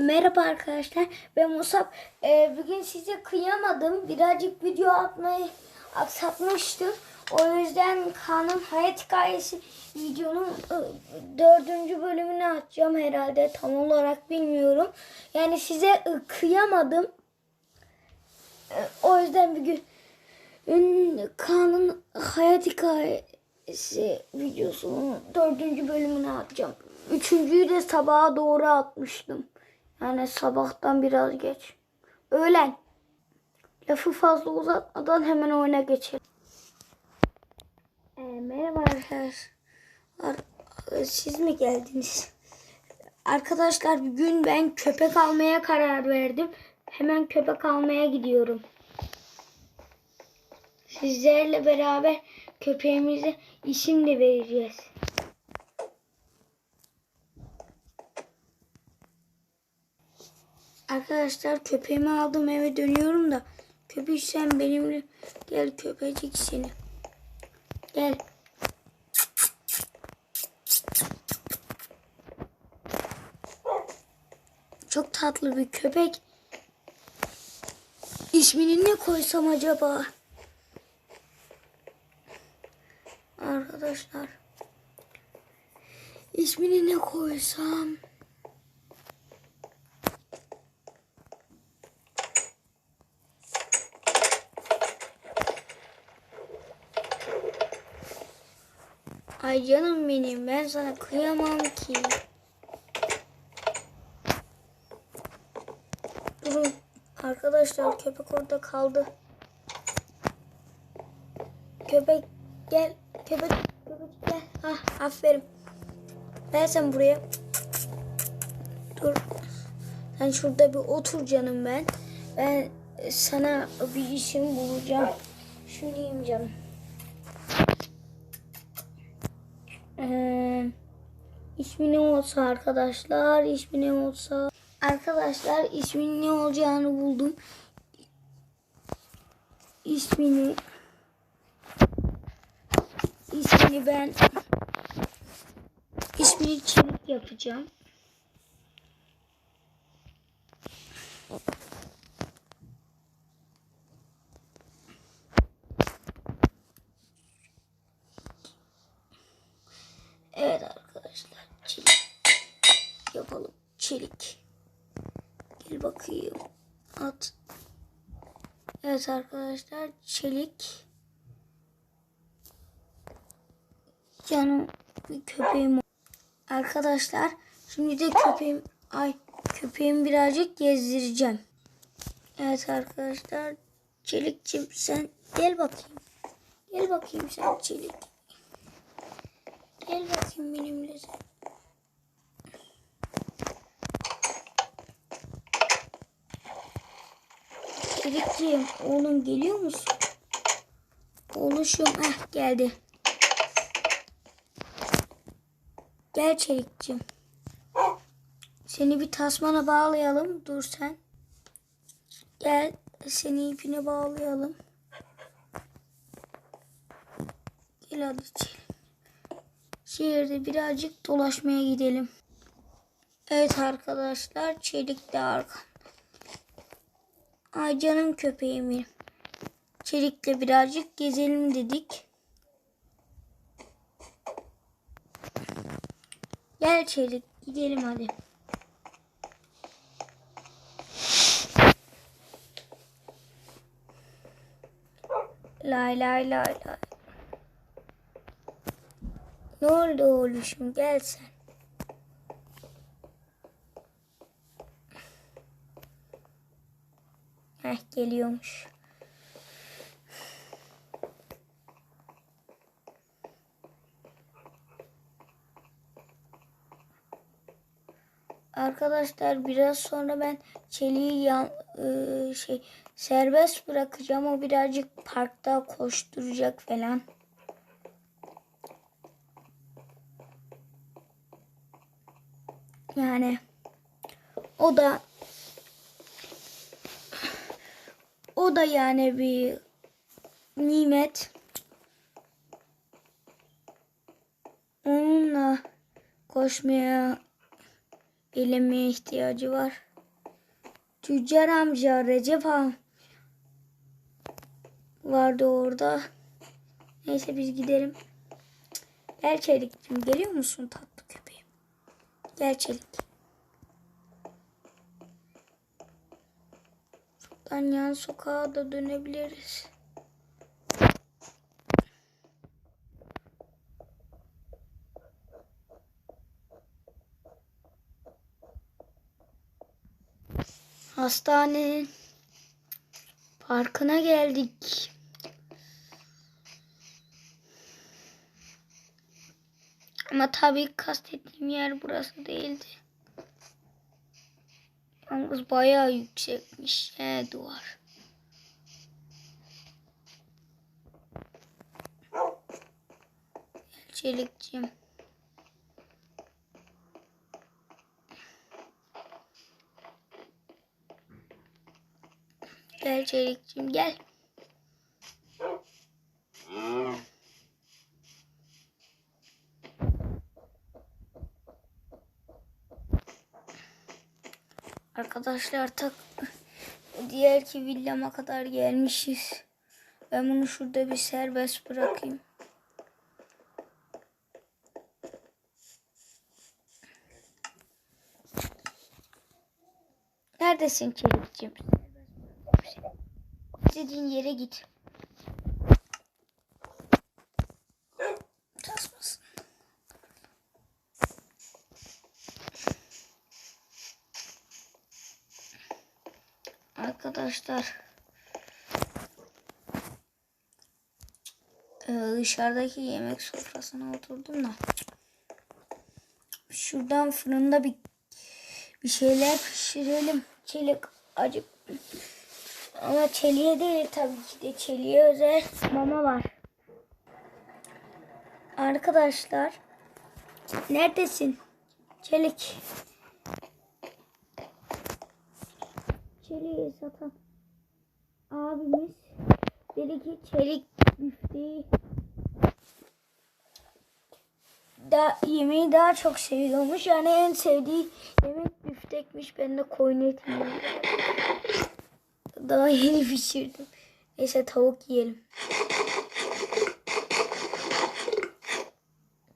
Merhaba arkadaşlar. Ben Musab. Ee, bugün size kıyamadım. Birazcık video atmayı aksatmıştım. O yüzden Kaan'ın hayat hikayesi videonun e, dördüncü bölümünü atacağım herhalde. Tam olarak bilmiyorum. Yani size e, kıyamadım. E, o yüzden bugün Ün- Kaan'ın hayat hikayesi videosunun dördüncü bölümünü atacağım. Üçüncüyü de sabaha doğru atmıştım. Yani sabahtan biraz geç. Öğlen. Lafı fazla uzatmadan hemen oyuna geçelim. Ee, merhaba arkadaşlar. Ar- Siz mi geldiniz? Arkadaşlar bugün ben köpek almaya karar verdim. Hemen köpek almaya gidiyorum. Sizlerle beraber köpeğimize isim de vereceğiz. Arkadaşlar köpeğimi aldım eve dönüyorum da köpek sen benimle gel köpecik seni. Gel. Çok tatlı bir köpek. İsmini ne koysam acaba? Arkadaşlar. İsmini ne koysam? Canım benim ben sana kıyamam ki. Durun arkadaşlar köpek orada kaldı. Köpek gel köpek köpek gel. Ah aferin. Gel sen buraya. Dur. Sen şurada bir otur canım ben. Ben sana bir işim bulacağım. Şunu yiyeyim canım. Ee, ismi ne olsa arkadaşlar ismi ne olsa. Arkadaşlar ismin ne olacağını buldum. İsmini ismini ben ismini çelik yapacağım Evet arkadaşlar çelik yapalım çelik gel bakayım. At. Evet arkadaşlar çelik. Canım bir köpeğim arkadaşlar şimdi de köpeğim ay köpeğimi birazcık gezdireceğim. Evet arkadaşlar çelikçim sen gel bakayım. Gel bakayım sen çelik. Gel bakayım benimle sen. Çelikciğim oğlum geliyor musun? Oğluşum ah geldi. Gel Çelikciğim. Seni bir tasmana bağlayalım. Dur sen. Gel seni ipine bağlayalım. Gel hadi Çelik. Şehirde birazcık dolaşmaya gidelim. Evet arkadaşlar Çelik de arkamda. Ay canım köpeğim benim. Çelik'le birazcık gezelim dedik. Gel Çelik gidelim hadi. Lay lay lay lay. Ne oldu oğluşum gel sen. Heh geliyormuş. Arkadaşlar biraz sonra ben çeliği yan, ıı, şey serbest bırakacağım. O birazcık parkta koşturacak falan. Yani o da o da yani bir nimet. Onunla koşmaya eğlenmeye ihtiyacı var. Tüccar amca Recep am vardı orada. Neyse biz gidelim. Gel Çelik'cim geliyor musun tatlı köpeğim? Gel Çelik. Şuradan yan sokağa da dönebiliriz. Hastanenin parkına geldik. Ama tabii kastettiğim yer burası değildi. Yalnız bayağı yüksekmiş he duvar. Gel Çelikciğim. Gel Çelikciğim gel. Arkadaşlar tak diğer ki villama kadar gelmişiz. Ben bunu şurada bir serbest bırakayım. Neredesin Çelikciğim? İstediğin yere git. Arkadaşlar Ee, dışarıdaki yemek sofrasına oturdum da şuradan fırında bir bir şeyler pişirelim. Çelik acık ama çeliğe değil tabii ki de çeliğe özel mama var. Arkadaşlar neredesin? Çelik. Çeliği satan abimiz dedi ki çelik büfteyi da yemeği daha çok seviyormuş. Yani en sevdiği yemek büftekmiş. Ben de koyun eti. Daha yeni pişirdim. Neyse tavuk yiyelim.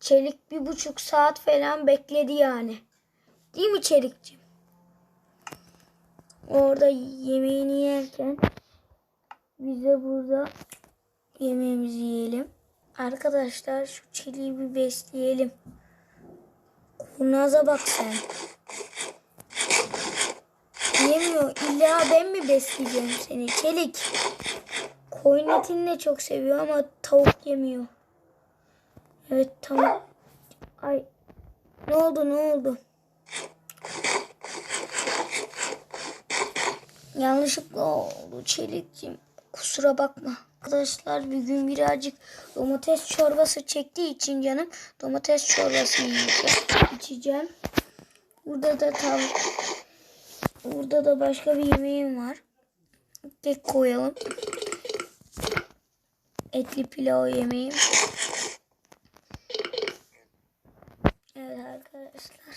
Çelik bir buçuk saat falan bekledi yani. Değil mi Çelikciğim? Orada yemeğini yerken biz de burada yemeğimizi yiyelim. Arkadaşlar şu çeliği bir besleyelim. Kurnaza bak sen. Yemiyor. İlla ben mi besleyeceğim seni? Çelik. Koyun etini de çok seviyor ama tavuk yemiyor. Evet tamam. Ay. Ne oldu ne oldu? Yanlışlıkla oldu Çelikciğim. Kusura bakma. Arkadaşlar bir gün birazcık domates çorbası çektiği için canım domates çorbası yiyeceğim. içeceğim. Burada da tavuk. Burada da başka bir yemeğim var. Kek koyalım. Etli pilav yemeğim. Evet arkadaşlar.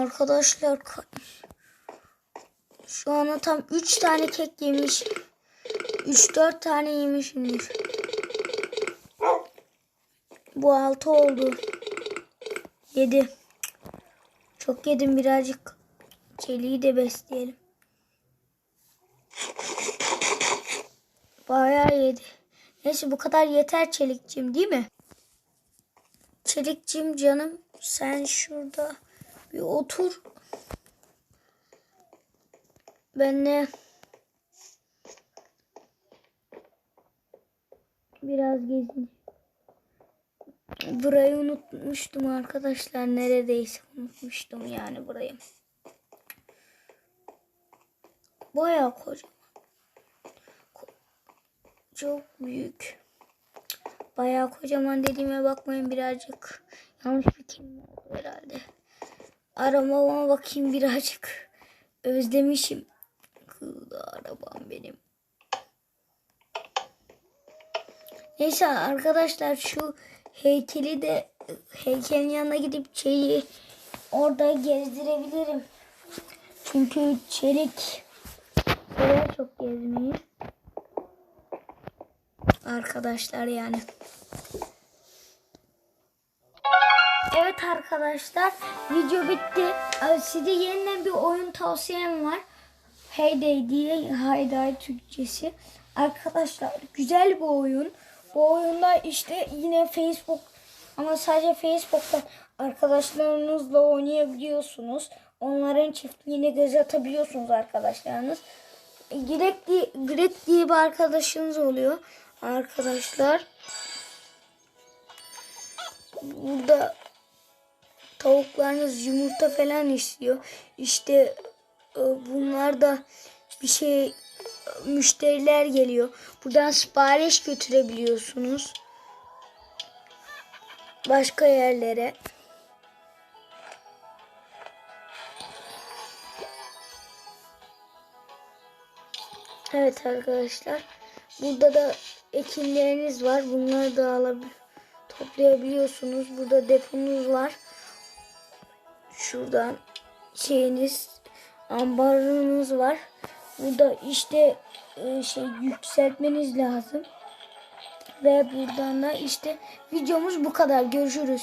Arkadaşlar ka- şu ana tam 3 tane kek yemiş. 3-4 tane yemişimdir. Bu 6 oldu. 7. Çok yedim birazcık. Çeliği de besleyelim. Bayağı yedi. Neyse bu kadar yeter Çelikçim değil mi? Çelikçim canım sen şurada bir otur. Ben de biraz gezin. Burayı unutmuştum arkadaşlar. Neredeyse unutmuştum yani burayı. Bayağı kocaman. Ko- Çok büyük. Bayağı kocaman dediğime bakmayın birazcık. Yanlış bir kelime oldu. Arabama bakayım birazcık. Özlemişim. Kıldı arabam benim. Neyse arkadaşlar şu heykeli de heykelin yanına gidip şeyi orada gezdirebilirim. Çünkü çelik sever çok gezmeyi. Arkadaşlar yani. Evet arkadaşlar video bitti. Ee, Size yeniden bir oyun tavsiyem var. Heyday diye Heyday Türkçesi. Arkadaşlar güzel bir oyun. Bu oyunda işte yine Facebook ama sadece Facebook'ta arkadaşlarınızla oynayabiliyorsunuz. Onların çiftliğine göz atabiliyorsunuz arkadaşlarınız. Greg diye, Greg diye bir arkadaşınız oluyor. Arkadaşlar. Burada tavuklarınız yumurta falan istiyor. İşte e, bunlar da bir şey müşteriler geliyor. Buradan sipariş götürebiliyorsunuz. Başka yerlere. Evet arkadaşlar. Burada da ekinleriniz var. Bunları da alabilir toplayabiliyorsunuz. Burada deponuz var. Şuradan şeyiniz ambarınız var. Burada işte e, şey yükseltmeniz lazım. Ve buradan da işte videomuz bu kadar. Görüşürüz.